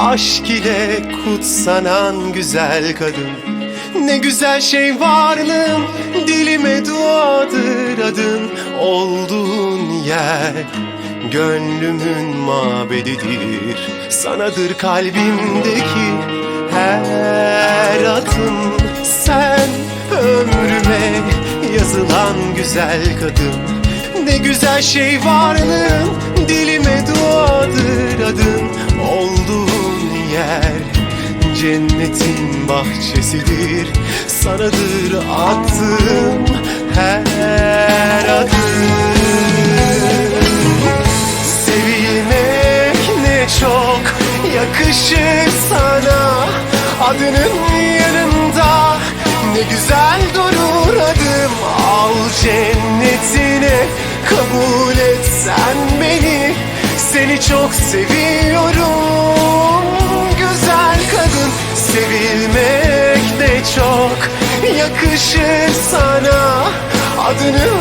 Aşk ile kutsanan güzel kadın. Ne güzel şey varlığım Dilime duadır adın. Olduğun yer Gönlümün mabedidir. Sanadır kalbimdeki her adım Sen ömrüme yazılan güzel kadın. Ne güzel şey varlığın Dilime yer. Cennetin bahçesidir Sanadır attığım her adım. Sevilmek ne çok yakışır sana. Adının yanında ne güzel durur adım. Al cennetine kabul et sen beni. Seni çok seviyorum yakışır sana. Adının